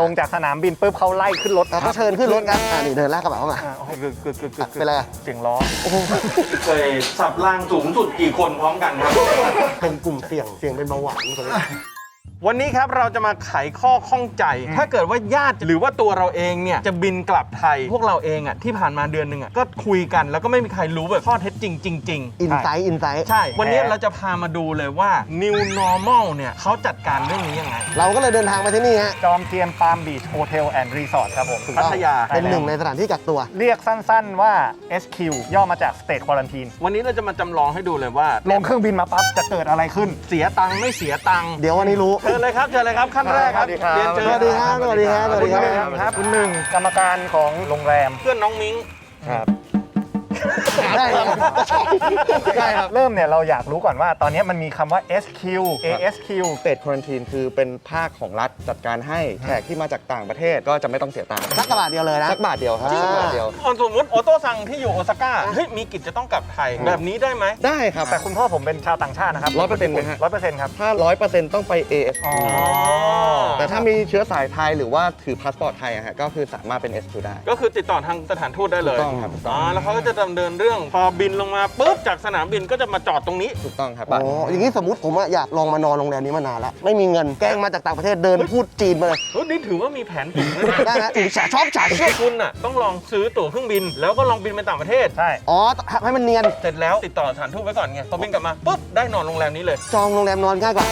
ลงจากสนามบินปุ๊บเขาไล่ขึ้นรถเราก็เชิญขึ้นรถกันอ่านี่เดินลากกระเป๋ามา อ่าโอ้โหกึกกึกกึกกึกเป็นไรอะเสียงล้อ เคยสับล่างสูงสุดกี่คนพร้อมกันครับ เป็นกลุ่มเสี่ยง เสี่ยงเป็นเบาหวานคนนี้ วันนี้ครับเราจะมาไขข้อข้องใจ ถ้าเกิดว่าญาติหรือว่าตัวเราเองเนี่ยจะบินกลับไทย พวกเราเองอะที่ผ่านมาเดือนหนึ่งอะก็คุยกันแล้วก็ไม่มีใครรู้แบบข้อเท็จจริงจริงอินไซต์อินไซต์ๆใช่ วันนี้เราจะพามาดูเลยว่า New Normal เนี่ยเขาจัดการเรื่องนี้ยังไง เราก็เลยเดินทางมาที่นี่ฮะจอมเทียนปาล์มบีชโฮเทลแอนด์รีสอร์ทครับผม พัทยา เป็นหนึ่งในสถานที่กักตัว เรียกสั้นๆว่า SQ ย่อมาจาก State Quarantine วันนี้เราจะมาจำลองให้ดูเลยว่าลงเครื่องบินมาปั๊บจะเกิดอะไรขึ้น เสียตังค์ไม่เสียตังค์ เดี๋ยววันนี้รู้เชิญเลยครับเชิญเลยครับขั้นแรกครับสวัสดีครับ เรียนเชิญสวัสดีครับสวัสดีครับสวัสดีครับ คุณหนึ่งครับคุณหนึ่งกรรมการของโรงแรมเพื่อนน้องมิ้งครับ ได้ครับได้ครับ เริ่มเนี่ยเราอยากรู้ก่อนว่า ตอนนี้มันมีคำว่า SQ ASQ สเตทควอนตีนคือเป็นภาคของรัฐจัดการให้แขกที่มาจากต่างประเทศก็จะไม่ต้องเสียตังค์สักกระบาทเดียวเลยนะสักบาทเดียวครับจริงสักเหรอบาทเดียวออนสมมติโอโต้ซังที่อยู่โอซาก้าเฮ้ยมีกิจจะต้องกลับไทยแบบนี้ได้ไหมได้ครับแต่คุณพ่อผมเป็นชาวต่างชาตินะครับ100%ไหมฮะร้อยเปอร์เซ็นต์ครับถ้าร้อยเปอร์เซ็นต์ต้องไป AS อ๋อแต่ถ้ามีเชื้อสายไทยหรือว่าถือพาสปอร์ตไทยอะฮะก็คือสามารถเป็น S2 ได้ ก็คือติดต่อทางสถานทูตได้เลยถูกต้องครับถูกต้องอ๋อแล้วเขาก็จะดำเนินเรื่อง พอบินลงมาปุ๊บจากสนามบินก็จะมาจอดตรงนี้ ถูกต้องครับอ๋ออย่างนี้สมมติผมอะอยากลองมานอนโรงแรมนี้มานานแล้วไม่มีเงินแกล้งมาจากต่างประเทศเดินพูดจีนมาเลยเฮ้ยนี่ถือว่ามีแผนถึงนะ ได้นะถึงฉาชอบฉาเชื่อคุณน่ะต้องลองซื้อตั๋วเครื่องบิน แล้วก็ลองบินไปต่างประเทศ ใช่ อ๋อทำให้มันเนียนเสร็จแล้วติดต่อสถานทูตไว้ก่อนไงพอบินกลับมาปุ๊บได้นอนโรงแรมนี้เลย จองโรงแรมนอนง่ายกว่า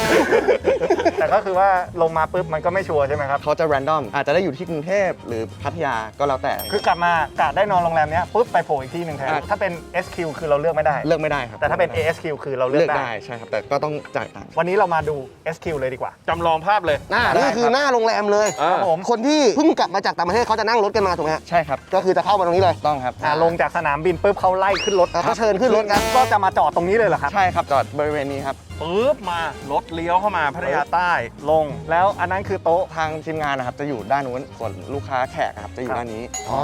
แต่ก็คือว่าลงมาปุ๊บมันก็ไม่ชัวร์ใช่ไหมครับ เขาจะ random อาจจะได้อยู่ที่กรุงเทพหรือพัทยาก็แล้วแต่ คือกลับมากะได้นอนโรงแรมเนี้ยปุ๊บไปโผล่อีกที่หนึ่งแทนอะถ้าเป็น SQ คือเราเลือกไม่ได้ เลือกไม่ได้ครับแต่ถ้าเป็น ASQ คือเราเลืเลืออกกได้ ได้ใช่ครับ แต่ก็ต้องจ่ายตังค์วันนี้เรามาดู SQ เลยดีกว่า จำลองภาพเลย หน้าได้นี่คือครับหน้าโรงแรมเลยอ่าครับผมคนที่เพิ่งกลับมาจากต่างประเทศเขาจะนั่งรถกันมาถูกไหมฮะใช่ครับก็คือจะเข้ามาตรงนี้เลย ต้องครับอะลงจากสนามบินปุ๊บเขาไล่ขึ้นรถเราก็เชิญขึ้นรถกันก็จะมาจอดตรงนี้เลยเหรอครับ ใช่ครับจอดบริเวณนี้ครับ ปุ๊บมารถเลี้ยวเข้ามาพัทยาใต้ลง แล้วอันนั้นคือโต๊ะทางทีมงานนะครับจะอยู่ด้านนู้นส่วนลูกค้าแขกอะครับจะอยู่ด้านนี้อ๋อ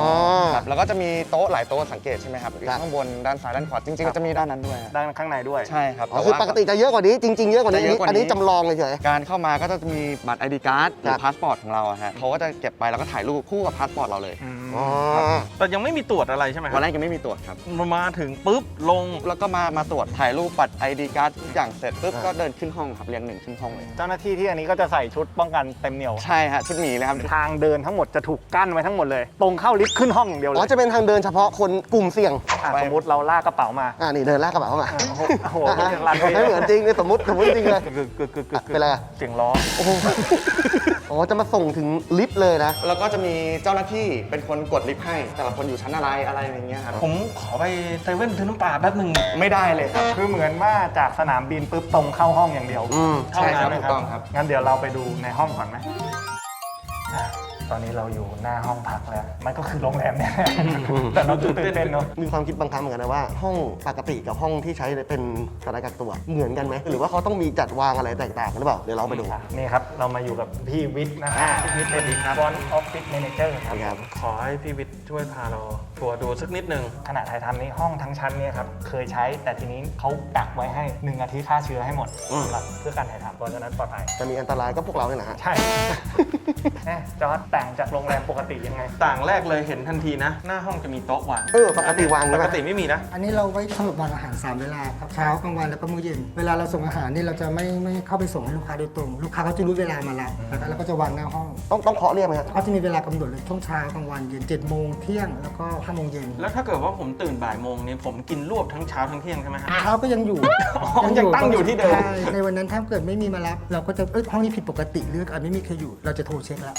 ครับแล้วก็จะมีโต๊ะหลายโต๊ะสังเกตใช่ไหมครับอยู่ครับ ข้างบนด้านซ้ายด้านขวาจริงๆก็จะมีด้านนั้นด้วยฮะด้านข้างในด้วย ใช่ครับอ๋อแต่คือว่า ปกติจะเยอะกว่านี้จริง ๆ เยอะกว่านี้ จะเยอะกว่านี้ อันนี้จำลองเฉย การเข้ามาก็จะมีบัตร ID card หรืครัอบ พาสปอร์ตของเราอะฮะเขาก็จะเก็บไปแล้วก็ถ่ายรูปคู่กับพาสปอร์ตเราเลยๆ อ๋อแต่ยังไม่มีตรวจอะไรใช่ไหมควัรันบแรกยังไม่มีตรวจครับ มาถึงปุ๊บลง แล้วก็มามาตรวจถ่ายรูปบัตร ID card ทุกอย่างเสร็จปุ๊บก็เดินขึ้นห้องครับเรียงหนึ่งขึ้นห้องเลย เจ้าหน้าที่ที่อันนี้ก็จะใส่ชุดป้องกันเต็มเหนียว ใช่ฮะชุดหมีเลยครับ ทางเดินทั้งหมดจะถูกกั้นไว้ทั้งหมดเลย ตรงเข้าลิฟต์ขึ้นห้องอย่างเดียวเลอ๋อยจะเป็นทางเดินเฉพาะคนกลุ่มเสี่ยง อะสมมติเราลากกระเป๋ามาอ่านี่เดินลากกระเป๋ามาอะโอ้โหโอ้โหอะฮะรันไม่เหมือนจริงเลยสมมติสมมติจริงเลย กึกกึกกึกกึกกึกเป็นไรอะเสียงล้อ โอ้โห อ๋อ จะมาส่งถึงลิฟต์เลยนะ แล้วก็จะมีเจ้าหน้าที่เป็นคนกดลิฟต์ให้ แต่ละคนอยู่ชั้นอะไรอะไรอย่างเงี้ยครับผมขอไปเซเว่นซื้อน้ำปลาแป๊บหนึ่งไม่ได้เลยครับ คือเหมือนว่าจากสนามบินปุ๊บตรงเข้าห้องอย่างเดียวอืมเท่าใช่นั้ครับนถูกต้องครับ งั้นเดี๋ยวเราไปดูในห้องก่อนไหมอะ ตอนนี้เราอยู่หน้าห้องพักแล้ว มันก็คือโรงแรมเนี่ยแต่เราตื่นเต้นเนาะมีความคิดบางครั้งเหมือนกันนะว่า ห้องปกติกับห้องที่ใช้เป็นสถานกักตัวเหมือนกันไหมหรือว่าเขาต้องมีจัดวางอะไรแตกต่างกันหรือเปล่าเดี๋ยวเราไปดูอะนี่ครับเรามาอยู่กับพี่วิทย์นะฮะพี่วิทย์เป็นฟอนออฟฟิศแมเนเจอร์ครับครับขอให้พี่วิทย์ช่วยพาเราทัวร์ดูสักนิดนึงขณะถ่ายทำนี้ห้องทั้งชั้นเนี่ยครับเคยใช้แต่ทีนี้เขากักไว้ให้หนึ่งอาทิตย์ฆ่าเชื้อให้หมดอืม สำหรับเพื่อการถ่ายทำเพราะฉะนั้นปลอดภัย จะมีอันตรายก็พวกเราเนี่ยนะฮะ ใช่ แน่จอร์ดแต่งจากโรงแรมปกติยังไง ต่างแรกเลยเห็นทันทีนะ หน้าห้องจะมีโต๊ะวางเออปกติวางปใช่ไหม กติไม่มีนะ อันนี้เราไว้สำหรับวางอาหาร 3 เวลาครับเช้ากลางวันแล้วก็มื้อเย็น เวลาเราส่งอาหารนี่เราจะไม่ไม่เข้าไปส่งให้ลูกค้าโดยตรง ลูกค้าเขาจะรู้เวลามารับแล้วเราก็จะวางหน้าห้องต้องต้องเคาะเรียกไหมฮะเขาจะมีเวลากำหนดเลยช่วงเช้ากลางวันเย็น7จ็ดโมงเที่ยงแล้วก็ห้าโมงเย็นแล้วถ้าเกิดว่าผมตื่นบ่ายโมงเนี่ยผมกินรวบทั้งเช้าทั้งเที่ยงใช่ไหมฮะ เช้าก็ยังอยู่ยังตั้งอยู่ที่เดิม ใช่ในวันนั้นถ้าเกิดไม่มีมารับ เราก็จะเอ้ยห้องนี้ผิดปกติหรืออาจไม่มีใครอยู่ เราจะโทรเช็คแล้ว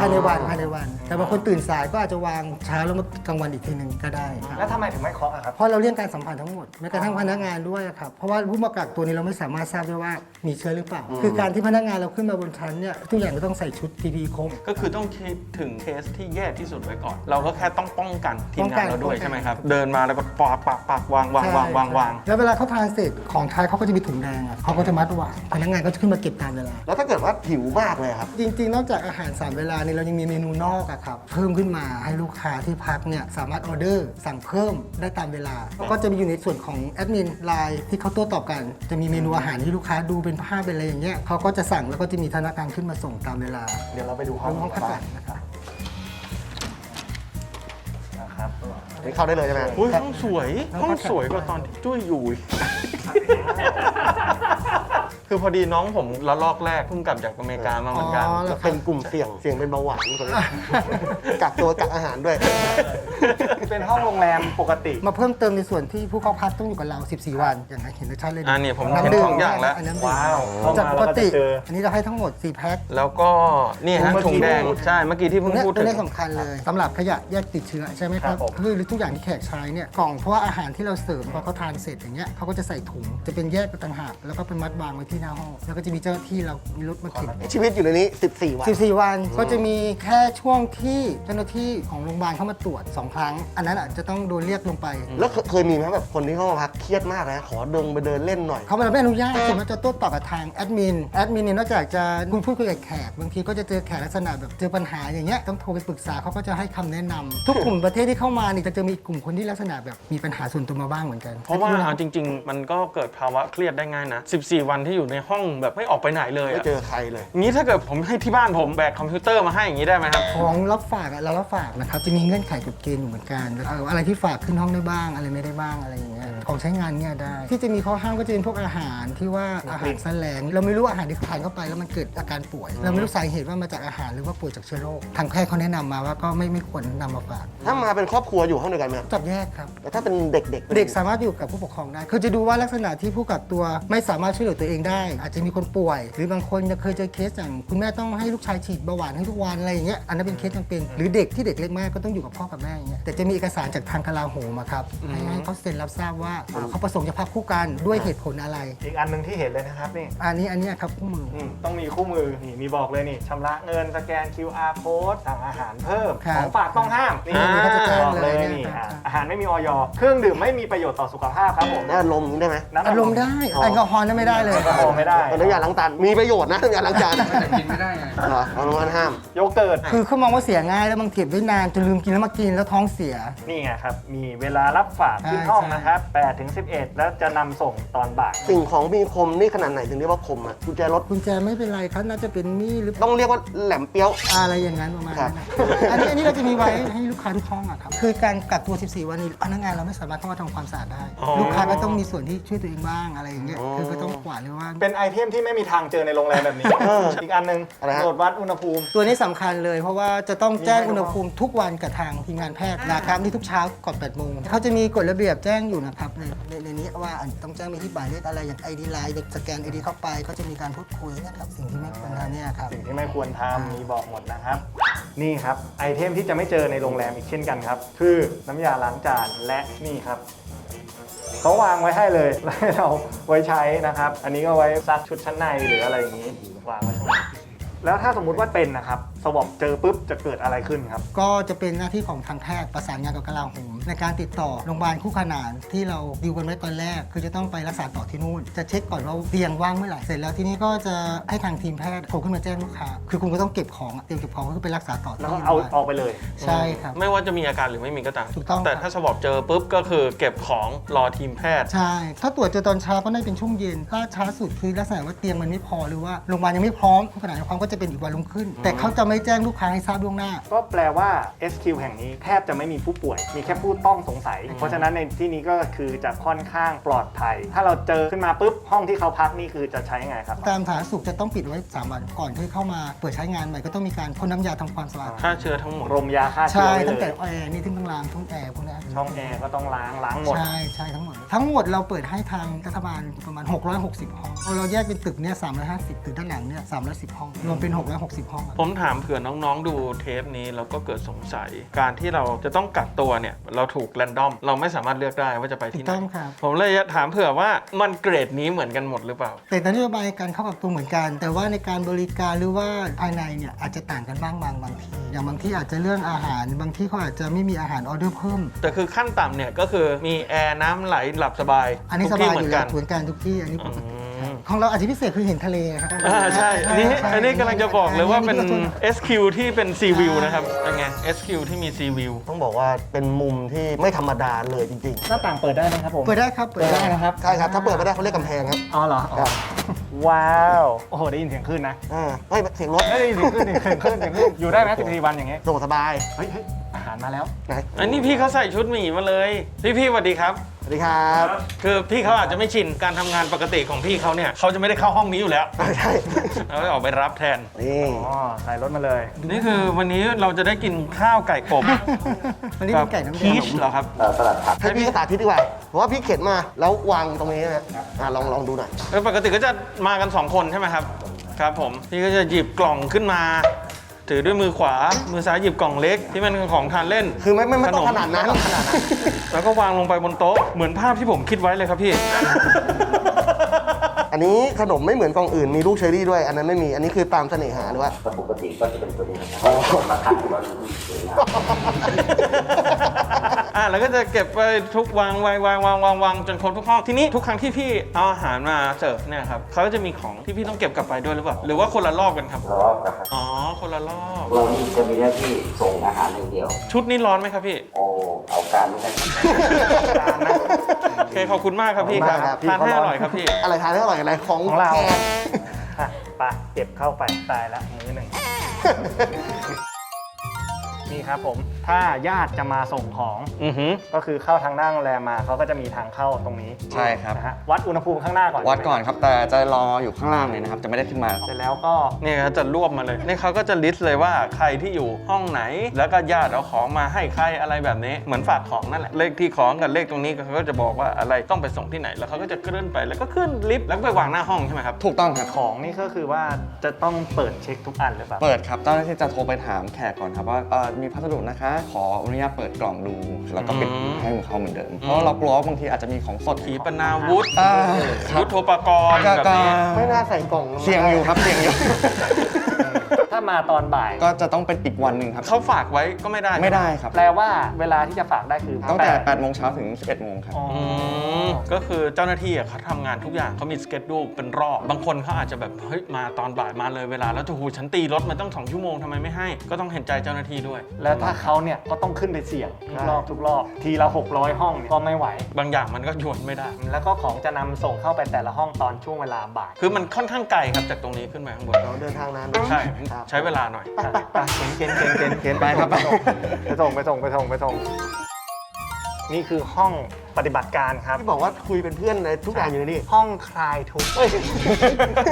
ภายในวันภายในวัน แต่บางคนตื่นสายก็อาจจะวางเช้าแล้วมากลางวันอีกทีหนึ่งก็ได้ครับแล้วทำไมถึงไม่เคาะอะครับ เพราะเราเลี่ยงการสัมผัสทั้งหมดแม้กระทั่งพนักงานด้วยอะครับเพราะว่าผู้มากักตัวนี้เราไม่สามารถทราบได้ว่ามีเชื้อหรือเปล่า คือการที่พนักงานเราขึ้นมาบนชั้นเนี่ยทุกอย่างก็ต้องใส่ชุด PPE ครบ ก็คือต้องคิดถึงเคสที่แย่ที่สุดไว้ก่อน เราก็แค่ต้องป้องกันทีมป้องกังานนเราด้วยป้องกันใช่ไหมครับ เดินมาแล้วก็ปากปากปากวางวางวางวางวางแล้วเวลาเขาทานเสร็จของทานเขาก็จะมีถุงแดงอะเขาก็จะมัดไว้พนักงานก็จะขึ้นมาเก็บตามเวลา แล้วถ้าเกิดว่าหิวมากเลยครับ จริง ๆ นอกจากอาหารสามเวลาเนี่ยเรายังมีเมนูนอกอะครับ เพิ่มขึ้นมาให้ลูกค้าที่พักเนี่ยสามารถออเดอร์สั่งเพิ่มได้ตามเวลา ก็จะมีอยู่ในส่วนของแอดมินไลน์ที่เขาโต้ตอบกัน จะมีเมนูอาหารที่ลูกค้าดูเป็นภาพเป็นอะไรอย่างเงี้ยเขาก็จะสั่งแล้วก็จะมีธนาคารขึ้นมาส่งตามเวลา เดี๋ยวเราไปดูห้องห้องพักกักันนนะครับนะครับ นี่เข้าได้เลยใช่ไหม อุ้ยห้องสวย ห้องสวยกว่าตอนที่จุ้ยอยู่อีก คือพอดีน้องผมละลอกแรกเพิ่งกลับจากอเมริกามาเหมือนกันอ๋อเหรอ เป็นกลุ่มเสี่ยง เสี่ยงเป็นเบาหวานตรงนี้ กักตัวกักอาหารด้วย เป็นห้องโรงแรมปกติ มาเพิ่มเติมในส่วนที่ผู้เข้าพักต้องอยู่กับเรา 14 วัน อย่างไรเห็นได้ชัดเลยอ่าเนี่ยผมำเห็นดื่สองอย่างแล้ว นน้ำดื่มว้าวเข้าจากมาปแล้วกก็ติจะเจออันนี้เราให้ทั้งหมด 4 แพ็คแล้วก็นี่ฮะถุถุงงแดแดงงใช่เมื่อกี้ที่ตรเพิ่งงเนี้ยพูดตรงถึงเนี้ยสำคัญเลยสำหรับขยะแยกติดเชื้อใช่ไหมคครัรับบผมคือหรือทุกอย่างที่แขกใช้เนี่ยกล่องเพราะว่าอาหารที่เราเสิร์ฟพอเขาทานเสร็จอย่างเงี้ยเขาก็จะใส่ถุงจะเป็นแยกต่างหากแล้วก็เป็นมัดวางไว้ที่หน้าห้องแล้วก็จะมีเจ้าหน้าที่เรามีรถมาเข็น ชีวิตอยู่ในนี้ 14 วัน 14 วันก็จะมีแค่ช่วงที่เจ้าหน้าที่ของโรงพยาบาลเข้ามาตรวจ 2 ครั้ง อันนั้นอาจจะต้องโดนเรียกลงไป แล้วเคเคยมีไหมแบบคนที่เข้ามาพักเครียดมากนะขอดงไปเดินเล่นหน่อย เขาไม่อนุญาตส่วนมากจะโต้ตอบกับทางแอดมินแอดมินเนี่ยนอกจากจะคุณพูดคุยกับแขกบางทีก็จะเจอแขกลักษณะแบบเจอปัญหาอย่างเงี้ยต้องโทรไปปรึกษาเขาก็จะให้คำแนะนำทุกกลุ่มประเทศที่เข้ามานี่จะเจอมีกลุ่มคนที่ลักษณะแบบมีปัญหาส่วนตัวมาบ้างเหมือนกัน เพราะว่าเอาจริง ๆ มันก็เกิดภาวะเครียดได้ง่ายนะ 14 วันที่อยู่ในห้องแบบไม่ออกไปไหนเลยไม่อะเจอใครเลย งี้ถ้าเกิดผมให้ที่บ้านผมแบกคอมพิวเตอร์มาให้อย่างนี้ได้ไหมครับ ของรับฝากอะเรารับฝากนะครับจะมีเงื่อนไขกฎเกณฑ์อยู่เหมือนกันเอออะไรที่ฝากขึ้นห้องได้บ้างอะไรไม่ได้บ้างอะไรอย่างเงี้ยของใช้งานเนี่ยได้ ที่จะมีข้อห้ามก็จะเป็นพวกอาหารที่ว่าอาหารแสลง เราไม่รู้อาหารที่ทานเข้าไปแล้วมันเกิดอาการป่วย เราไม่รู้สาเหตุว่ามาจากอาหารหรือว่าป่วยจากเชื้อโรคทางแพทย์เขาแนะนำมาว่าก็ไม่ไม่ควรนำมาฝากถ้ามาเป็นครอบครัวอยู่ห้องเดียวกันไหมครับจับแยกครับ แต่ถ้าเป็นเด็กๆเด็กสามารถอยู่กับผู้ปกครองได้ คือจะดูว่าลักษณะที่ผู้กักตัวไม่สามารถช่วยเหลือตัวเองได้อาจจะมีคนป่วย หรือบางคนจะเคยเจอเคสอย่างคุณแม่ต้องให้ลูกชายฉีดเบาหวานให้ทุกวันอะไรอย่างเงี้ยอันนั้นเป็นเคสจำเป็น หรือเด็กที่เด็กเล็กมากก็ต้องอยู่กับพ่อกับแม่อย่างเงี้ยแต่จะมีเอกสารจากทางกลาโหมอะครับให้ให้เขาเซ็นรับทราบว่าอ่าเขาประสงค์จะพักคู่กันด้วยเหตุผลอะไร อีกอันหนึ่งที่เห็นเลยนะครับนี่อันนี้อันเนี้ยครับคู่มืออืมต้องมีคู่มือนี่มีบอกเลยนี่ชำระเงินสแกน QR code สั่งอาหารเพิ่มครับของฝากต้องห้ามนี่อ่าเขาจะแจ้งบอกเลยเลยนี่เนี่ยอะครับอาหารไม่มีออยเครื่องดื่มไม่มีประโยชน์ต่อสุขภาพครับผม ได้ลมอย่างนี้ได้ไหม น้ำอารมณ์ได้แอลกอฮอล์นั่นไม่ได้เลยแอลกอฮอล์ไม่ได้ เป็นน้ำยาล้างจานมีประโยชน์นะน้ำยาล้างจานแต่กินไม่ได้ไงเหรอเอาลงมาห้าม โยเกิร์ตคือเขามองว่าเสียง่ายแล้วบางทีไว้นานจนลืมกินแล้วมากินแล้วท้องเสีย นี่ไงครับ มีเวลารับฝากขึ้นใช่ห้องใช่นะครับ8ถึง11 แล้วจะนำส่งตอนบ่าย สิ่งของมีคมนี่ขนาดไหนถึงเรียกว่าคมอะกุญแจรถกุญแจไม่เป็นไรครับน่าจะเป็นมีดหรือต้องเรียกว่าแหลมเปี้ยว อะไรอย่างนั้นประมาณครันั้บนนะอันนี้อันนี้เราจะมีไว้ให้ลูกค้าทุกห้องอะครับคือการกักตัว 14 วันนี้พนักงานเราไม่สามารถเข้ามาทำความสะอาดได้ อ๋อ ลูกค้าก็ต้องมีส่วนที่ช่วยตัวเองบ้างอะไรอย่างเงี้ยคือก็ต้องกวาดหรือว่าเป็นไอเทมที่ไม่มีทางเจอในโรงแรมแบบนี้ อีกอันหนึงอะไรฮะตรวจวัดอุณหภูมิ ตัวนี้สำคัญเลยเพราะว่าจะต้องแจ้งอุณหภูมิทุกวันกับทางทีมงานแพทย์นะครับนี่ทุกเช้าก่อน8โมงเขาจะมีกฎระเบียบแจ้งอยู่นะครับในในในนี้ว่าอันต้องแจ้งไปที่หมายเลขอะไรอย่าง ID ไลน์สแกน ID เข้าไปก็จะมีการพูดคุยนะครับสิ่งที่ไม่ควรทำเนี่ยครับ สิ่งที่ไม่ควรทำมีบอกหมดนะครับ นี่ครับไอเทมที่จะไม่เจอในโรงแรมอีกเช่นกันครับ คือน้ำยาล้างจานและนี่ครับเขาวางไว้ให้เลยแล้วให้เราไว้ใช้นะครับ อันนี้ก็ไว้ซักชุดชั้นในหรืออะไรอย่างนี้วางไว้ข้างในแล้วถ้าสมมุติว่าเป็นนะครับ สวอปเจอปุ๊บจะเกิดอะไรขึ้นครับ ก็จะเป็นหน้าที่ของทางแพทย์ประสานงานกับกลาโหมในการติดต่อโรงพยาบาลคู่ขนานที่เราดิวกันไว้ตอนแรก คือจะต้องไปรักษาต่อที่นู่น จะเช็คก่อนว่าเตียงว่างเมื่อไหร่เสร็จแล้วที่นี้ก็จะให้ทางทีมแพทย์โทรขึ้นมาแจ้งลูกค้าคือคุณก็ต้องเก็บของอะเตรียมเก็บของก็คือไปรักษาต่อที่แล้วก็โรงพเอายาบาลออกไปเลย ใช่ครับ ไม่ว่าจะมีอาการหรือไม่มีก็ตามถูกต้องแต่ครับ ถ้าสวอปเจอปุ๊บก็คือเก็บของรอทีมแพทย์ ใช่ ถ้าตรวจเจอตอนเช้าก็น่าจะเป็นช่วงเย็น ถ้าช้าสุดคือลักษณะว่าเตียงมันไม่พอหรือว่าโรงพยาบาลยังไม่พร้อมขนาดความก็จะเป็นอีกวันรุ่งขึ้น แต่เขาจะไม่แจ้งลูกค้าให้ทราบล่วงหน้า ก็แปลว่า SQ แห่งนี้แทบจะไม่มีผู้ป่วย มีแค่ผู้ต้องสงสัย เพราะฉะนั้นในที่นี้ก็คือจะค่อนข้างปลอดภัย ถ้าเราเจอขึ้นมาปุ๊บห้องที่เขาพักนี่คือจะใช้ยังไงครับ ตามสาธารณสุขจะต้องปิดไว้3วันก่อนที่เข้ามาเปิดใช้งานใหม่ก็ต้องมีการพ่นน้ำยาทำความสะอาดฆ่าเชื้อทั้งหมดรมยาฆ่าเชื้ใช่อไว้ตั้งเลแต่ยแอร์นี่ถึงต้องล้างทุกแอร์พวกนี้ช่องแอร์ก็ต้องล้างล้างหมด ใช่ใช่ทั้งหมดทั้งหมดเราเปิดให้ทางรัฐบาลประมาณ 660 ห้อง เราแยกเป็นตึกเนี่ย350 ตึกด้านหลังเนี่ย310 ห้อง รวมเป็น 660 ห้องผมถามเผื่อน้องๆดูเทปนี้แล้วก็เกิดสงสัย การที่เราจะต้องกักตัวเนี่ยเราถูกแรนดอม เราไม่สามารถเลือกได้ว่าจะไปถูที่กไหน ต้องครับ ผมเลยจะถามเผื่อว่ามันเกรดนี้เหมือนกันหมดหรือเปล่า แต่นโยบายการเข้ากักตัวเหมือนกัน แต่ว่าในการบริการหรือว่าภายในเนี่ยอาจจะต่างกันบ้างบางบางทีอย่างบางที่อาจจะเรื่องอาหาร บางที่เขาอาจจะไม่มีอาหารออเดอร์เพิ่ม แต่คือขั้นต่ำเนี่ยก็คือมีแอร์น้ำไหลหลับสบายอันนี้ทุสกที่บายเหอมือนยู่กัแล้นวเหมือนกันทุกที่อันนี้ปกติอืมของเราอาจจะพิเศษคือเห็นทะเลครับอ่าใช่อันนี้อันนี้กำลังจะบอกเลยว่าเป็นอั SQ ที่เป็น C View นะครับเป็นไง SQ ที่มี C View ต้องบอกว่าเป็นมุมที่ไม่ธรรมดาเลยจริงหน้าต่างเปิดได้ไหมครับผม เปิดได้ครับเปิดได้นะครับ ๆ ใช่ครับ ถ้าเปิดไม่ได้เขาเรียกกำแพงครับอ๋อเหรอครับว้าว โอ้โห ได้ยินเสียงคลื่นนะอ่าเฮ้ยเสียงรถได้ยินเสียงคลื่นเสียงคลื่นเสียงคลื่นอยู่ได้ไหมสิบสี่วันอย่างเงี้ยสะดวกสบาย เฮ้ยเฮ้ยอา หารมาแล้วไหนอันนี้พี่เขาใส่ชุดหมีมาเลย พี่พี่สวัสดีครับ สวัสดีครับ คือพี่เขาอาจจะไม่ชินการทำงานปกติของพี่เขาเนี่ยเขาจะไม่ได้เข้าห้องนี้อยู่แล้วใช่เราได้ออกไปรับแทนนี่อ๋อใส่รถมาเลย นี่คือวันนี้เราจะได้กินข้าวไก่กบวันนี้เป็นไก่น้ำแดพีงชเหรอครับให้พี่สาธิตดีกว่าเพราะว่าพี่เข็นมาแล้ววางตรงนี้นะอ่าลองลองดูหน่อยเออปกติก็จะมากัน 2 คนใช่ไหมครับครับผมพี่ก็จะหยิบกล่องขึ้นมา ถือด้วยมือขวา มือซ้ายหยิบกล่องเล็ก ที่มันเป็นของทานเล่นคือไม่ไม่ไม่ต้องขนมขนาดนั้น แล้วก็วางลงไปบนโต๊ะ เหมือนภาพที่ผมคิดไว้เลยครับพี่ อันนี้ขนมไม่เหมือนกล่องอื่นมีลูกเชอรี่ด้วย อันนั้นไม่มีอันนี้คือตามเสน่หาหรือว่า ปกติก็จะเป็นตัวนี้นะครับราคาที่ว่าสวยงามอ่าแล้วก็จะเก็บไปทุกวางวางวางวางวางวางจนครบทุกห้องทีนี้ทุกครั้งที่พี่เอาอาหารมาเสิร์ฟเนี่ยครับเขาก็จะมีของที่พี่ต้องเก็บกลับไปด้วยหรือเปล่าหรือว่าคนละรอบกันครับรอบนะครับอ๋อคนละรอบเรานี่จะมีหน้าที่ส่งอาหารอย่างเดียว ชุดนี้ร้อนไหมครับพี่โอ้เอาการไม่ได้ครับโอเคขอบคุณมากครับพี่ครับขอบคุณมากครับทานให้อร่อยครับพี่ อะไรทานได้อร่อยอะไรของของเรา แขก อะไปเก็บเข้าไปตายละมื้อหนึ่ง นี่ครับผมถ้าญาติจะมาส่งของอือหือ ก็คือเข้าทางหน้าโรงแรมมาเขาก็จะมีทางเข้าตรงนี้ใช่ครับ นะฮะวัดอุณหภูมิข้างหน้าก่อนวัดก่อนครับแต่จะรออยู่ข้างล่างเลยนะครับ จะไม่ได้ขึ้นมา เสร็จแล้วก็ เนี่ยเขาจะรวบมาเลยนี่เขาก็จะลิสต์เลยว่าใครที่อยู่ห้องไหน แล้วก็ญาติเอาของมาให้ใครอะไรแบบนี้ เหมือนฝากของนั่นแหละ เลขที่ของกับเลขตรงนี้เขาก็จะบอกว่าอะไรต้องไปส่งที่ไหน แล้วเขาก็จะขึ้นไป แล้วก็ขึ้นลิฟต์แล้วก็ไปวางหน้าห้องใช่ไหมครับ ถูกต้องครับ ของนี่ก็คือว่าจะต้องเปิดเช็คทุกอันหรือเปล่า เปิดครับเจ้าหน้าที่จะโทรไปถามแขกก่อนครับว่าเอ่อมีพัสดุนะคะ ขออนุญาตเปิดกล่องดู แล้วก็ปิดอืม ให้เขาเหมือนเดิม เพราะเรากลัวว่าบางทีอาจจะมีของสดขีปนาวุธอ่าครับยุทโธปกรณ์ก็แบบก็นี้ ไม่น่าใส่กล่องเสี่ยงอยู่ครับเสี่ยงอยู่ ถ้ามาตอนบ่าย ก็จะต้องเป็นอีกวันหนึ่งครับเขาฝากไว้ก็ไม่ได้ไม่ได้ครับ แปลว่าเวลาที่จะฝากได้คือตั้งแต่ปด8โมงเช้าถึง 11โมงครับอ๋ออืมก็คือเจ้าหน้าที่อะเขาทำงานทุกอย่างเขามีสเกจดูเป็นรอบ บางคนเขาอาจจะแบบเฮ้ยมาตอนบ่ายมาเลยเวลาแล้วจะหูฉันตีรถมาต้องสองชั่วโมงทำไมไม่ให้ ก็ต้องเห็นใจเจ้าหน้าที่ด้วย แล้วถ้าเขาเนี่ยก็ต้องขึ้นไปเสี่ยงทุกรอบทุกรอบทีละ600 ห้องเนี่ยก็ไม่ไหว บางอย่างมันก็หยวนไม่ได้ แล้วก็ของจะนำส่งเข้าไปแต่ละห้องตอนช่วงเวลาบ่าย คือมันค่อนข้างไกลครับจากตรงนี้ขึ้นมาข้างบน เราเดินทางนานใช่ ครับใช้เวลาหน่อยไปไปเข็นเข็นเข็นเข็นเข็นไปครับไปไปส่งไปส่งไปส่งไปส่งนี่คือห้อง ปฏิบัติการครับ ที่บอกว่าคุยเป็นเพื่อนในทุกอย่างอยู่ในนี่ห้องคลายทุกข์เอ้ย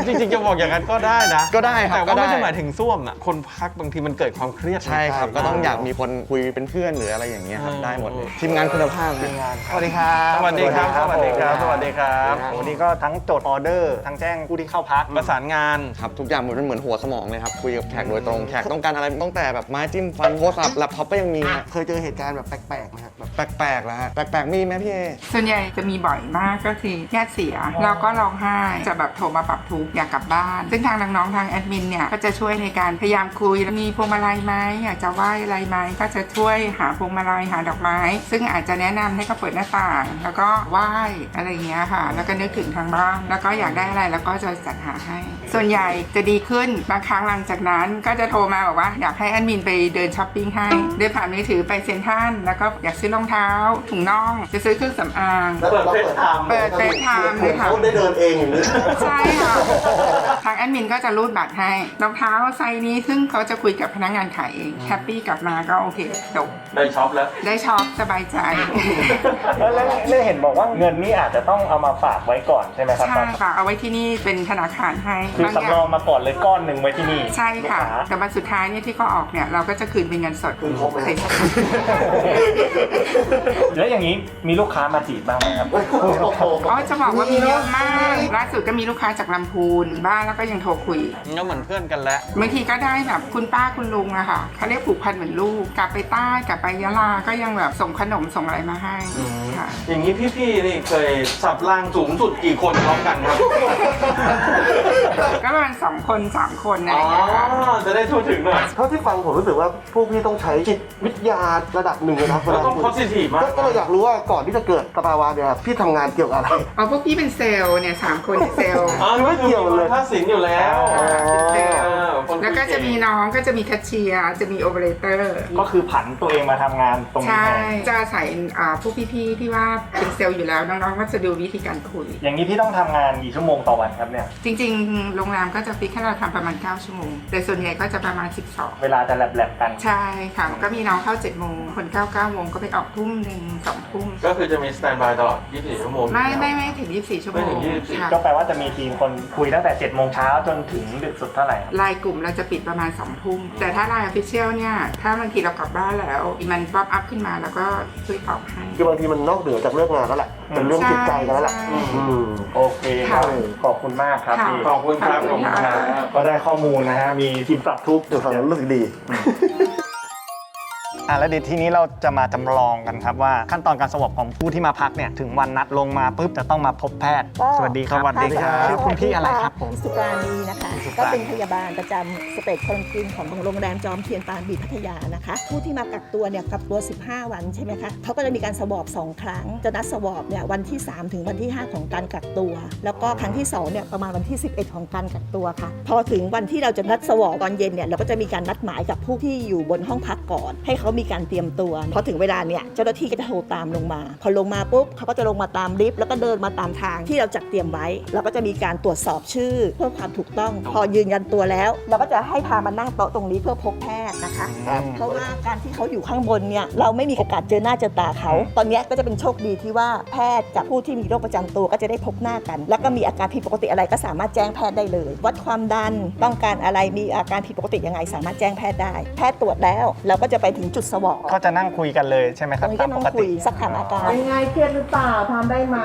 จริงๆจะบอกอย่างนั้นก็ได้นะก็ได้ครับแต่ก็ว่าได้ ไม่ใช่หมายถึงส้วมอะคนพักบางทีมันเกิดความเครียด ใช่ครับใช่ก็ต้องอยากมีคนคุยเป็นเพื่อนหรืออะไรอย่างเงี้ยครับอืมได้หมดเลยทีมงานคุณภาพครับทีมงานคสรับวัสดีครับ สวัสดีครับ สวัสดีครับ สวัสดีครับวันนี้ก็ทั้งจดออเดอร์ ทั้งแจ้งผู้ที่เข้าพัก ประสานงาน ครับทุกอย่างมันเป็นเหมือนหัวสมองเลยครับคุยกับแขกโดยตรงแขกต้องการอะไรตั้งแต่แบบไม้จิ้มฟันโทรศัพท์แล็ปท็อปก็ยังมีฮะเคยเจอเหตุการณ์แบบแปลกๆไหมครับแบบแปลกๆแล้วฮะแปลกๆมีไหมพี่เอส่วนใหญ่จะมีบ่อยมากก็คือญาติเสียแล้วก็ร้องไห้จะแบบโทรมาปรับทุกข์อยากกลับบ้าน ซึ่งทางน้องๆทางแอดมินเนี่ยก็จะช่วยในการพยายามคุยแล้วมีพวงมาลัยไหมอยากจะไหว้อะไรไหมก็จะช่วยหาพวงมาลัยหาดอกไม้ ซึ่งอาจจะแนะนำให้เขาเปิดหน้าต่าง แล้วก็ไหว้อะไรอย่างเงี้ยค่ะ แล้วก็นึกถึงทางบ้านแล้วก็อยากได้อะไรแล้วก็จะจัดหาให้ ส่วนใหญ่จะดีขึ้นบางครั้งหลังจากนั้นก็จะโทรมาบอกว่าอยากให้แอดมินไปเดินช้อปปิ้งให้เดินผ่านมือถือไปเซ็นทรัลแล้วก็อยากซื้อรองเท้าถุงน่องจะซื้อเครื่องสำอางเปิดเฟซไทม์เปิด FaceTime เลยค่ะ เขาได้เดินเองอย่างนี้ใช่ค่ะ ทางแอดมินก็จะรูดบัตรให้รองเท้าไซส์นี้ซึ่งเขาจะคุยกับพนักงานขายเองแฮปปี้กลับมาก็โอเคจบได้ช็อปแล้ว ได้ช็อปสบายใจ แล้วแล้วแล้วเห็นบอกว่าเงินนี่อาจจะต้องเอามาฝากไว้ก่อนใช่ไหมครับใช่ค่ะ เอาไว้ที่นี่เป็นธนาคารให้คือบางอสำรองมาก่อนเลยก้อนหนึ่งไว้ที่นี่ใช่ค่ะ ลูกา แต่วันสุดท้ายเนี่ยที่เขาออกเนี่ยเราก็จะคืนเป็นเงินสดคืนครบเลย ใช่ แล้วอย่างนี้มีลูกค้ามาจีบบ้างไหมครับ อ๋อจะบอกว่ามีเยอะมากล่าสุดก็มีลูกค้าจากลำพูนบ้านแล้วก็ยังโทรคุยก็เหมือนเพื่อนกันแล้ว บางทีก็ได้แบบคุณป้าคุณลุงอะค่ะเขาเรียกผูกพันเหมือนลูกกลับไปใต้กลับไปยะลาก็ยังแบบส่งขนมส่งอะไรมาให้ค่ะ อย่างนี้พี่ๆนี่เคยสับล่างสูงสุดกี่คนพร้อมกันครับ ก็ประมาณสองคนสามคนอะไรอ๋ออย่างเงี้ยค่ะจะได้ทั่วถึงหน่อย เท่าที่ฟังผมรู้สึกว่าพวกพี่ต้องใช้จิตวิทยาระดับหนึ่งเลยนะเวแล้วลาต้องคุย positive มากก็ก็เลยอยากรู้ว่าก่อนที่จะเกิดสภาวะเนี่ยครับพี่ทำงานเกี่ยวกับอะไร เอาพวกพี่เป็นเซลล์เนี่ยสามคนเซลล์ อ๋อไม่เกี่ยวเลยภาคศิลป์อยู่แล้วอ๋อเซลล์เออคนแล้วก็จะมีน้องก็จะมีแคชเชียร์จะมีโอเปอเรเตอร์ก็คือผันตัวเองมาทำงานตรงนี้ใช่แทนจะอาศัยอ่าพวกพี่ๆที่ว่าเป็นเซลล์อยู่แล้วน้องๆก็จะดูวิธีการคุย อย่างนี้พี่ต้องทำงานกี่ชั่วโมงต่อวันครับเนี่ย จริงๆ โรงแรมก็จะฟิกให้เราทำประมาณ 9 ชั่วโมง แต่ส่วนใหญ่ก็จะประมาณเวลาจะแลบๆกัน12ใช่ค่ะก็มีน้องเข้า7โมงคนเข้า9โมงก็ไปออกทุ่มหนึ่งสองทุ่ม ก็คือจะมีสแตนบายตลอด 24 ชั่วโมงไม่ไม่ไม่ถึง 24 ชั่วโมไม่ถึงง24 ค่ะก็แปลว่าจะมีทีมคนคุยตั้งแต่7จ็ดโมงเช้าจนถึงดึกสุดเท่าไหร่ครับ ไลน์กลุ่มเราจะปิดประมาณ2ทุ่มแต่ถ้าไลน์ออฟฟิเชียลเนี่ย ถ้าบางทีเรากลับบ้านแล้ว มันป๊อปอัพขึ้นมาแล้วก็ช่วยตอบให้ คือบางทีมันนอกเหนือจากเรื่องงานแล้วแหละเป็นเรื่องจิตใจกันแล้วแหละใช่ อืม โอเคครับขอบคุณมากครับค่ะ พี่ขอบคุณครับขอบคุณครับ ก็ได้ข้อมูลนะฮะมีทีมปรับทุกข์ เดี๋ยวฟังแล้วรู้สึกดี อะแล้วเดี๋ยวทีนี้เราจะมาจำลองกันครับว่าขั้นตอนการสวอปของผู้ที่มาพักเนี่ยถึงวันนัดลงมาปุ๊บจะต้องมาพบแพทย์ ก็สวัสดีครับสวัสดีครับ ชื่อคุณพี่อะไรครับผม สุปราณีนะคะ สุปราณี ก็เป็นพยาบาลประจำสเปซคอนกรีนของโรงแรมจอมเทียนปานบีพัทยานะคะ ผู้ที่มากักตัวเนี่ยกักตัว 15 วันใช่ไหมคะเขาก็จะมีการสวอป2ครั้ง จะนัดสวอปเนี่ยวันที่ 3 ถึงวันที่ 5 ของการกักตัว แล้วก็ครั้งที่2เนี่ยประมาณวันที่ 11 ของการกักตัวค่ะ พอถึงวันที่เราจะนัดสวอปตอนเย็นเนี่ยเราก็จะมีการนัดหมายกับผู้ที่อยู่บนห้องพักก่อน ให้เขามีการเตรียมตัวพอถึงเวลาเนี่ยเจ้าหน้าที่ก็จะโทรตามลงมา พอลงมาปุ๊บเขาก็จะลงมาตามลิฟต์แล้วก็เดินมาตามทางที่เราจัดเตรียมไว้ เราก็จะมีการตรวจสอบชื่อ เพื่อความถูกต้อง พอยืนยันตัวแล้ว เราก็จะให้พามานั่งโต๊ะตรงนี้เพื่อพบแพทย์นะคะเพราะว่าการที่เขาอยู่ข้างบนเนี่ยเราไม่มีโอกาสเจอหน้าเจอตาเขา ตอนเนี้ยก็จะเป็นโชคดีที่ว่าแพทย์กับผู้ที่มีโรคประจำตัวก็จะได้พบหน้ากัน แล้วก็มีอาการผิดปกติอะไรก็สามารถแจ้งแพทย์ได้เลย วัดความดันต้องการอะไรมีอาการผิดปกติยังไง สามารถแจ้งแพทย์ได้ แพทย์ตรวจแล้ว เราก็จะไปถึงจุดสวอปก็จะนั่งคุยกันเลยใช่ไหมคตรัรบงนี้ตาก็มต้ปองกคุติยสักถามอาการเป็นไงเครียดหรือเปล่าทำได้ไหม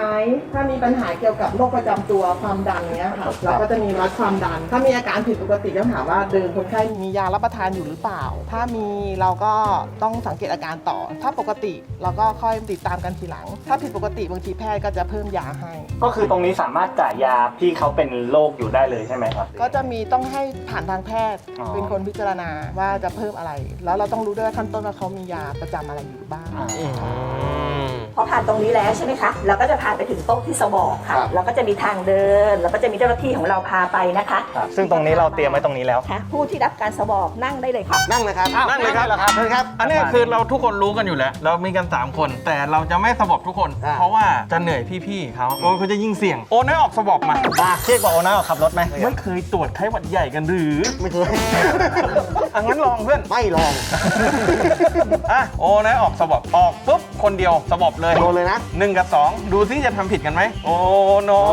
ถ้ามีปัญหาเกี่ยวกับโรคประจำตัวความดันเนี้ยค่ะเราก็จะมีวัดความดัน ถ้ามีอาการผิดปกติต้องถามว่าเดิมคนไข้มียารับประทานอยู่หรือเปล่า ถ้ามีเราก็ต้องสังเกตอาการต่อ ถ้าปกติเราก็ค่อยติดตามกันทีหลัง ถ้าผิดปกติบางทีแพทย์ก็จะเพิ่มยาให้ ก็คือตรงนี้สามารถจ่ายยาที่เขาเป็นโรคอยู่ได้เลยใช่ไหมครับ ก็จะมีต้องให้ผ่านทางแพทย์อ๋อเป็นคนพิจารณาว่าจะเพิ่มอะไร แล้วเราต้องรู้ด้วยว่าขั้นต้นว่าเขามียาประจำอะไรอยู่บ้าง พอผ่านตรงนี้แล้วใช่ไหมคะเราก็จะพาไปถึงโต๊ะที่สวอปค่ะครับ เราก็จะมีทางเดินแล้วก็จะมีเจ้าหน้าที่ของเราพาไปนะคะครับซึ่งตรงนี้เราเตรียมไว้ตรงนี้แล้ว ค่ะผู้ที่รับการสวอปนั่งได้เลยค่ะ นั่งเลยครับอ้าวนั่งเลยครับ นั่งเลยเหรอครับเชิญครับ อันนี้คือเราทุกคนรู้กันอยู่แล้ว เรามีกัน 3 คน แต่เราจะไม่สวอปทุกคน อ่า เพราะว่าจะเหนื่อยพี่ๆเขาโอ้เขาจะยิ่งเสี่ยง โอ้น้อยออกสวอปมา มาเทียบกับโอน่าขับรถไหมไม่เคยตรวจไข้หวัดใหญ่กันหรือไม่เคยอะงั้นลองเพื่อน ไม่ลอง อะโอ้น้อยออกสวอปออกปุ๊บคนเดียวสวอปเลยโดนเลยนะหนึ่งกับสองดูซิจะทำผิดกันไหมโอ้น้อ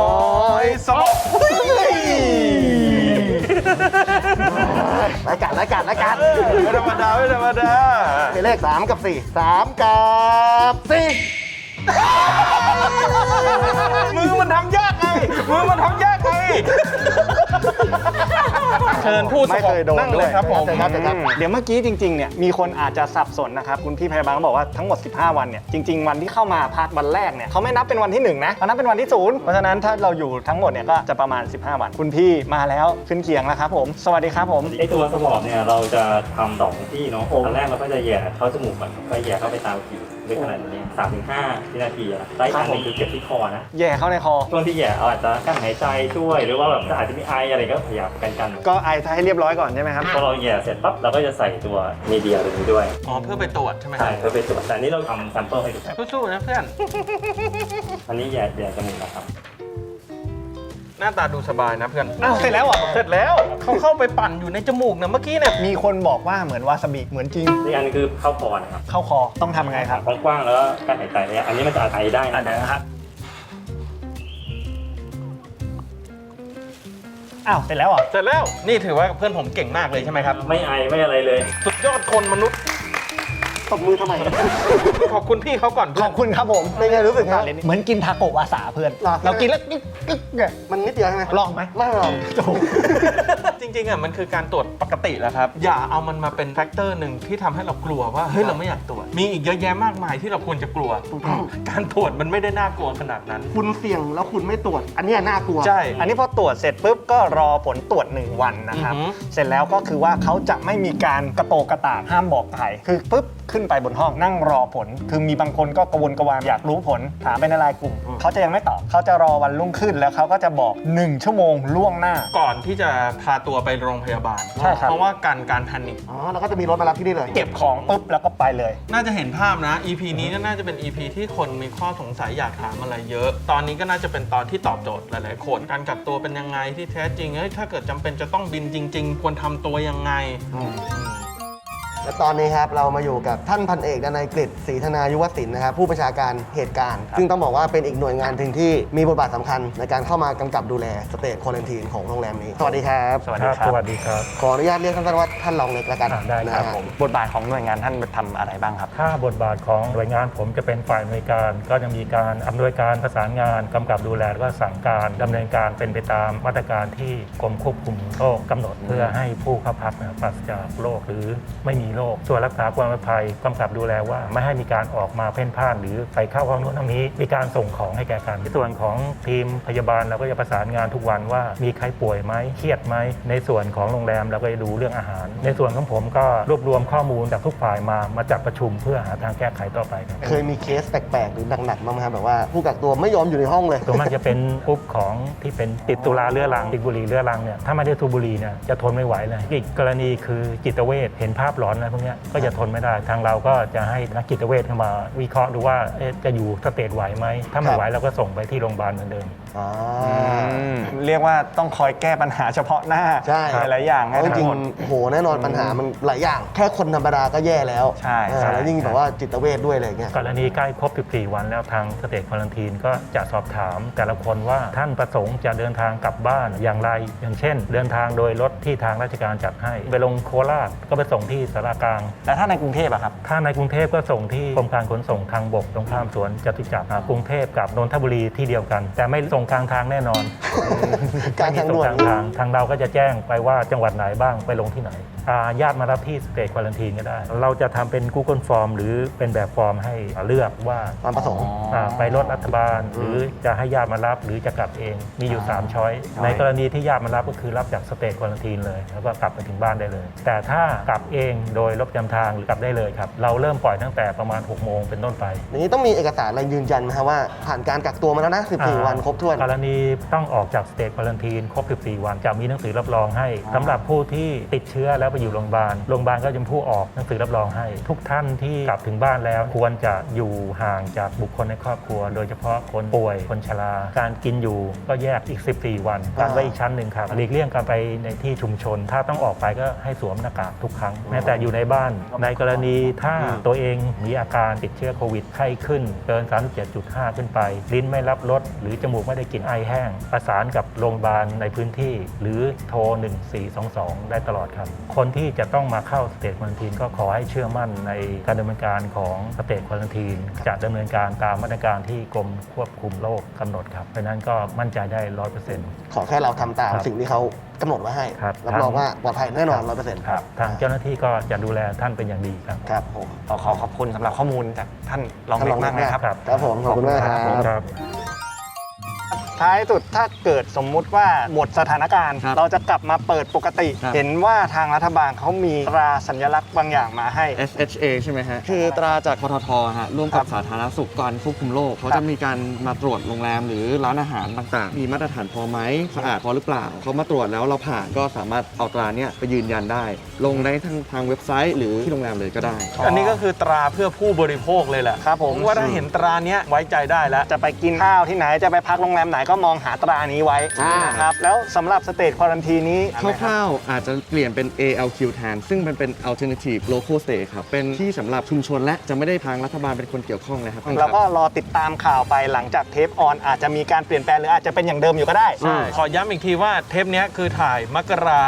ยสวอปรายการรายการรายการไม่ธรรมดาไม่ธรรมดาเป็นเลข3กับ4 3กับ4มือมันทำยากไงมือมันทำยากไง เชิญผู้สไม่วอเคยโดนนั่งด้เลวยยครับผม เชิญครับเชิญครับอืมเดี๋ยวเมื่อกี้จริงๆเนี่ยมีคนอาจจะสับสนนะครับคุณพี่พยาบาลก็บอกว่าทั้งหมด 15 วันเนี่ยจริง ๆ วันที่เข้ามาพักวันแรกเนี่ยเขาไม่นับเป็นวันที่1นะเขานับเป็นวันที่ศูนย์เพราะฉะนั้นถ้าเราอยู่ทั้งหมดเนี่ยก็จะประมาณ 15 วัน คุณพี่มาแล้วขึ้นเคียงแล้วครับผมสวัสดีครับผม ไอตัวสวอปเนี่ยเราจะทำสองที่เนาะตอนแรกเราก็จะแหย่เข้าจมูกก่อนก็แหย่เข้าไปตามผิว ด้วยขนาดนี้สามถึงห้าวินาทีอะแล้วอีกอันหนึงคือเก็บที่คอนะ แย่เข้าในคอ ช่วงที่แหย่เราอาจจะกั้นหายใจช่วย หรือว่าแบบอาจจะมีไออะไรก็พยายามกันกันก็ไอให้เรียบร้อยก่อนใช่ไหมครับ พอเราแหย่เสร็จปั๊บเราก็จะใส่ตัวมีเดียตรงนี้ด้วยอ๋อเพื่อไปตรวจใช่ไหมคใช่รับเพื่อไปตรวจแต่อันนี้เราทำแซมเปิลให้ดูครับสู้ๆนะเพื่อนอันนี้แหย่แหย่จมูกนะครับห น้าตาดูสบายนะเพื่อนอ้าวเสร็จแล้วเหรอเสร็จแล้วเขาเข้าไปปั่นอยู่ในจมูกนะเมื่อกี้เนี่ยมีคนบอกว่าเหมือนวาซาบิเหมือนจริง อีกอันนึงคือเข้าคอนะครับเข้าคอต้องทำไงครับ กว้างๆแล้วก็กั้นหายใจเนี่ยอันนี้มันจะไอได้อะนะเดี๋ยวนะครับอ้าว เสร็จแล้วเหรอเสร็จแล้วนี่ถือว่าเพื่อนผมเก่งมากเลยใช่ไหมครับ ไม่ไอไม่อะไรเลย สุดยอดคนมนุษย์ตต บมือทำไม ขอบคุณพี่เขาก่อนขอบคุณครับผมเป็นไงรู้สึกไง เหมือนกินทาโกะวาซาเพื่อน หรอ เรากินแล้วกึ๊กกึ๊กเนี่ย มันนิดเดียวใช่ไหมลองไหม ไม่ลองจริงๆอะมันคือการตรวจปกติแหละครับ อย่าเอามันมาเป็นแฟกเตอร์หนึ่งที่ทำให้เรากลัวว่าเฮ้ยเราไม่อยากตรวจมีอีกเยอะแยะมากมายที่เราควรจะกลัว ถูกต้อง การตรวจมันไม่ได้น่ากลัวขนาดนั้น คุณเสี่ยงแล้วคุณไม่ตรวจ อันเนี้ยน่ากลัว ใช่ อันนี้พอตรวจเสร็จปุ๊บก็รอผลตรวจ 1 วันนะครับ อือหือ เสร็จแล้วก็คือว่าเขาจะไม่มีการกระโตกกระตากห้ามบอกใคร คือปุ๊บขึ้นไปบนห้องนั่งรอผล คือมีบางคนก็กระวนกระวายอยากรู้ผล ถามเป็นอะไรกลุ่ม เขาจะยังไม่ตอบเขาจะรอวันรุ่งขึ้นแล้วเขาก็จะบอก 1 ชั่วโมงล่วงหน้า ก่อนที่จะพาตัวไปโรงพยาบาล ใช่ครับ เพราะว่าการการแพนิคอ๋อแล้วก็จะมีรถมารับที่นี่เลย เก็บของปุ๊บแล้วก็ไปเลย น่าจะเห็นภาพนะ EP นี้ก็น่าจะเป็น EP ที่คนมีข้อสงสัยอยากถามอะไรเยอะ ตอนนี้ก็น่าจะเป็นตอนที่ตอบโจทย์หลาย ๆ คนการกักตัวเป็นยังไงที่แท้จริงเฮ้ยถ้าเกิดจำเป็นจะต้องบินจริง ๆ ควรทำตัวยังไง และตอนนี้ครับเรามาอยู่กับท่านพันเอกดนัยกฤษศรีธนายุวศิลป์นะครับผู้บัญชาการเหตุการณ์ ซึ่งต้องบอกว่าเป็นอีกหน่วยงานถึงที่มีบทบาทสำคัญในการเข้ามากำกับดูแลสเตจควอลันทีนของโรงแรมนี้ สวัสดีครับ สวัสดีครับ สวัสดีครับ ขออนุญาตเรียกสั้นๆว่าท่านรองเล็กแล้วกันอ่าได้ครับ นะฮะ ผมบทบาทของหน่วยงานท่านทำอะไรบ้างครับ ถ้าบทบาทของหน่วยงานผมจะเป็นฝ่ายอำนวยการ ก็จะมีการอำนวยการประสานงานกำกับดูแลแล้วก็สั่งการดำเนินการเป็นไปตามมาตรการที่กรมควบคุมโรคกำหนด เพื่อให้ผู้เข้าพักเนี่ยปราศจากโรคหรือไม่มีโรค ส่วนรักษาความปลอดภัยกำกับดูแลว่า ไม่ให้มีการออกมาเพ่นพ่าน หรือไปเข้าห้องนู้นห้องนี้ มีการส่งของให้แก่กันในส่วนของทีมพยาบาลเราก็จะประสานงานทุกวันว่ามีใครป่วยไหมเครียดไหมในส่วนของโรงแรมเราก็จะดูเรื่องอาหาร ในส่วนของผมก็รวบรวมข้อมูลจากทุกฝ่ายมามาจัดประชุมเพื่อหาทางแก้ไขต่อไปครับเคยมีเคสแปลกๆหรือหนักๆบ้างไหมครับแบบว่าผู้กักตัวไม่ยอมอยู่ในห้องเลยส่วนมากจะเป็นกรุ๊ปของที่เป็นติดตุลาเรื้อรังติดบุหรี่เรื้อรังเนี่ยถ้าไม่ได้สูบบุหรี่เนี่ยจะทนไม่ไหวเลยอีกกรณีคือจิตเวชเห็นภาพหลอนอะไรพวกเนี้ยก็จะทนไม่ได้ ทางเราก็จะให้นักจิตเวชเข้ามาวิเคราะห์ดูว่าเอ๊ะจะอยู่สเตจไหวไหม ถ้าไม่ไหวเราก็ส่งไปที่โรงพยาบาลเหมือนเดิมอ๋อเรียกว่าต้องคอยแก้ปัญหาเฉพาะหน้าใช่หลายๆอย่างให้เพราะจทั้ริงงหมดๆโอ้โหแน่นอนปัญหามันหลายอย่าง แค่คนธรรมดาก็แย่แล้วใช่เออใช่แล้วยิ่งแบบว่าจิตเวชด้วยอะไรอย่างเงี้ยกรณีใกล้ครบ 14 วันแล้วทางสเตจควอลันทีนก็จะสอบถามแต่ละคนว่าท่านประสงค์จะเดินทางกลับบ้านอย่างไร อย่างเช่น เดินทางโดยรถที่ทางราชการจัดให้ ไปลงโคราชก็ไปส่งที่สารากลาง แล้วถ้าในกรุงเทพอะครับ ถ้าในกรุงเทพก็ส่งที่กรมการขนส่งทางบกตรงข้ามสวนจตุจักรอ่ากรุงเทพกับนนทบุรีที่เดียวกัน แต่ไม่ส่งกลางทางแน่นอนกลางทางด่วน ไม่มีส่กลางทางทางเราก็จะแจ้งไปว่าจังหวัดไหนบ้างไปลงที่ไหนอ่า ญาติมารับที่สเตจควอลันทีนก็ได้ เราจะทำเป็น Google Form หรือเป็นแบบฟอร์มให้เลือกว่าความประสงค์อ่าไปรถรัฐบาล หรือจะให้ญาติมารับหรือจะกลับเองมีอยู่ 3 ช้อยในกรณีที่ญาติมารับก็คือรับจากสเตจควอลันทีนเลย แล้วก็กลับไปถึงบ้านได้เลย แต่ถ้ากลับเองโดยรถประจำทางหรือกลับได้เลยครับ เราเริ่มปล่อยตั้งแต่ประมาณ 6 โมงเป็นต้นไป อย่างนี้ต้องมีเอกสารอะไรยืนยันไหมครับว่าผ่านการกักตัวมาแล้วนะ 14 วันครบถ้วน กรณีต้องออกจากสเตจควอลันทีนครบ 14 วันจะมีหนังสือรับรองให้สำหรับผู้ที่ติดเชื้อแล้วไปอยู่โรงพยาบาล โรงพยาบาลก็จะเป็นผู้ออกหนังสือรับรองให้ ทุกท่านที่กลับถึงบ้านแล้ว ควรจะอยู่ห่างจากบุคคลในครอบครัว โดยเฉพาะคนป่วยคนชราการกินอยู่ก็แยกอีก 14 วันการไว้อีกชั้นหนึ่งครับหลีกเลี่ยงการไปในที่ชุมชน ถ้าต้องออกไปก็ให้สวมหน้ากากทุกครั้งแม้แต่อยู่ในบ้าน ในกรณีถ้าตัวเองมีอาการติดเชื้อโควิดไข้ขึ้นเกิน 37.5 ขึ้นไป ลิ้นไม่รับรสหรือจมูกไม่ได้กลิ่นไอแห้ง ประสานกับโรงพยาบาลในพื้นที่ หรือโทร 1422 ได้ตลอดครับคนที่จะต้องมาเข้าสเตจควอลันทีนก็ขอให้เชื่อมั่นในการดำเนินการของสเตจควอลันทีนจะดำเนินการตามมาตรการที่กรมควบคุมโรคกำหนดครับเพราะฉะนั้นก็มั่นใจได้ร้อยเปอร์เซ็นต์ ขอแค่เราทำตามครับสิ่งที่เขากำหนดไว้ให้ครับ รับรองว่าปลอดภัยแน่นอน100%ครับทางเจ้าหน้าที่ก็จะดูแลท่านเป็นอย่างดีครับ ครับผมขอขอขอบคุณสำหรับข้อมูลจากท่านรองท่านเล็รอกงมากนะครับครับ ครับผมขอบคุณมากครับครับ ท้ายสุดถ้าเกิดสมมุติว่าหมดสถานการณ์ ครับเราจะกลับมาเปิดปกติ ครับ เห็นว่าทางรัฐบาลเขามีตราสัญลักษณ์บางอย่างมาให้ SHA ใช่ไหมฮะ คือตราจากปตทฮะร่วมกับสาธารณสุขก่อนควบคุมโรคเขาจะมีการมาตรวจโรงแรมหรือร้านอาหารต่างๆ มีมาตรฐานพอไหมสะอาดพอหรือเปล่า เขามาตรวจแล้วเราผ่านก็สามารถเอาตราเนี้ยไปยืนยันได้ ลงได้ทางทางเว็บไซต์ หรือที่โรงแรมเลยก็ได้อันนี้ก็คือตราเพื่อผู้บริโภคเลยแหละครับผม ว่าถ้าเห็นตราเนี้ยไว้ใจได้แล้ว จะไปกินข้าวที่ไหนจะไปพักโรงแรมไหนก็ก็มองหาตรานี้ไว้อ่านนะครับแล้วสำหรับสเตจควอลันทีนี้คร่าวๆอาจจะเปลี่ยนเป็น ALQ แทน ซึ่งมันเป็น alternative local stay ครับ เป็นที่สำหรับชุมชนและจะไม่ได้ทางรัฐบาลเป็นคนเกี่ยวข้องเลยครับเราก็รอติดตามข่าวไปหลังจากเทปออนอาจจะมีการเปลี่ยนแปลงหรืออาจจะเป็นอย่างเดิมอยู่ก็ได้ใช่ขอย้ำอีกทีว่าเทปเนี้ยคือถ่ายมกรา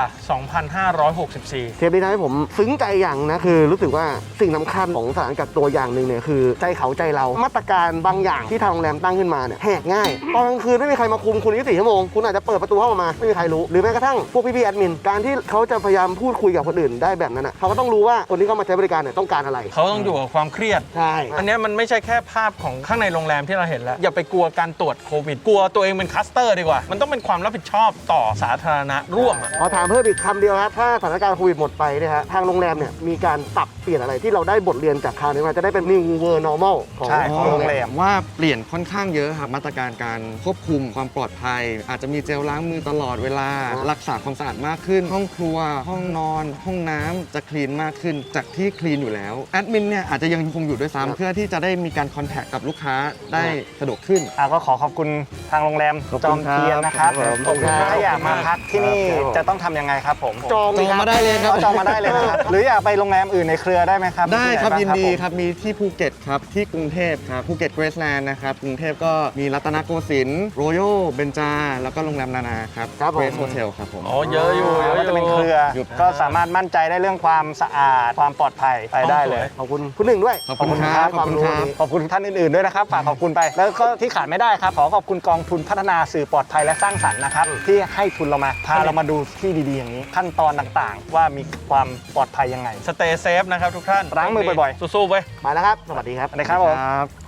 2564 เทปนี้ทำให้ผมซึ้งใจอย่างนะคือ รู้สึกว่าสิ่งสำคัญของสถานกักตัวอย่างหนึ่งเนี่ยคือใจเขาใจเรามาตรการบางอย่างที่ทางโรงแรมตั้งขึ้นมาเนี่ยแหกง่ายตอนกลางคืนไม่มีใครมาคุมคุณ24ชั่วโมง คุณอาจจะเปิดประตูห้องออกมา ไม่มีใครรู้ หรือแม้กระทั่งพวกพี่ๆแอดมิน การที่เขาจะพยายามพูดคุยกับคนอื่นได้แบบนั้นนะเขาก็ต้องรู้ว่าคนที่เข้ามาใช้บริการเนี่ยต้องการอะไร เขาต้องอยู่กับความเครียด ใช่ อันเนี้ยมันไม่ใช่แค่ภาพของข้างในโรงแรมที่เราเห็นแล้ว อย่าไปกลัวการตรวจโควิด กลัวตัวเองเป็นคลัสเตอร์ดีกว่า มันต้องเป็นความรับผิดชอบต่อสาธารณะร่วมอะ ขอถามเพิ่มอีกคำเดียวครับ ถ้าสถานการณ์โควิดหมดไปเนะฮะทางโรงแรมเนี่ยมีการปรับเปลี่ยนอะไรที่เราได้บทเรียนจากคราวนี้มาจะได้เป็น new world normal ของใช่ ของโรงแรม ว่าเปลี่ยนค่อนข้างเยอะครับมาตรการการควบคุมความปลอดภัย อาจจะมีเจลล้างมือตลอดเวลา รักษาความสะอาดมากขึ้น ห้องครัว ห้องนอน ห้องน้ำจะคลีนมากขึ้น จากที่คลีนอยู่แล้วแอดมินเนี่ยอาจจะยังคงอยู่ด้วยซ้ำเพื่อที่จะได้มีการคอนแทคกับลูกค้าได้สะดวกขึ้น อะก็ขอขอบคุณทางโรงแรมขอบจคุอมณครับเทียนนะครับครับผมขอบคุณขอบคุณครับถ้าอยากมาพักที่นี่ครับผมจะต้องทำยังไงครับผมจองจองมาได้เลยครับก็จองมาได้เลยนะครับ หรืออยากไปโรงแรมอื่นในเครือได้ไหมครับได้ครับมียินที่ไหดีบ้างครับมีที่ภูเก็ตครับที่กรุงเทพครับภูเก็ตเกรสแลนด์นะครับกรุงเทพก็มีรัตนโกสินทร์โรโยเบนจา แล้วก็โรงแรมนานาครับครับผมเกรสโฮเทลครับผม อ๋อเยอะอยู่เยแล้วอะก็อจะเป็นยู่เครือ อยู่ก็สามารถมั่นใจได้เรื่องความสะอาด ความปลอดภัยไปได้เลย ขอบคุณคุณหนึ่งด้วยขอบคุณครับขอบคุณครับ ขอบคุณท่านอื่นๆด้วยนะครับฝากขอบคุณไป แล้วก็ที่ขาดไม่ได้ครับ ขอขอบคุณกองทุนพัฒนาสื่อปลอดภัยและสร้างสรรค์นะครับ ที่ให้ทุนเรามาพาเรามาดูที่ดีๆอย่างนี้ ขั้นตอนต่างๆ ว่ามีความปลอดภัยยังไง สเตย์เซฟนะครับทุกท่านล้างมือบ่อยๆ สู้ๆไว้ยมาแล้วครับ สวัสดีครับสวัสดีครับผม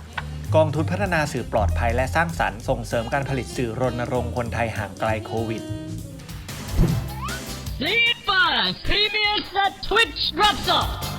กองทุนพัฒนาสื่อปลอดภัยและสร้างสรรค์ส่งเสริมการผลิตสื่อรณรงค์คนไทยห่างไกลโควิด Sleep Premiers at Twitch drops off.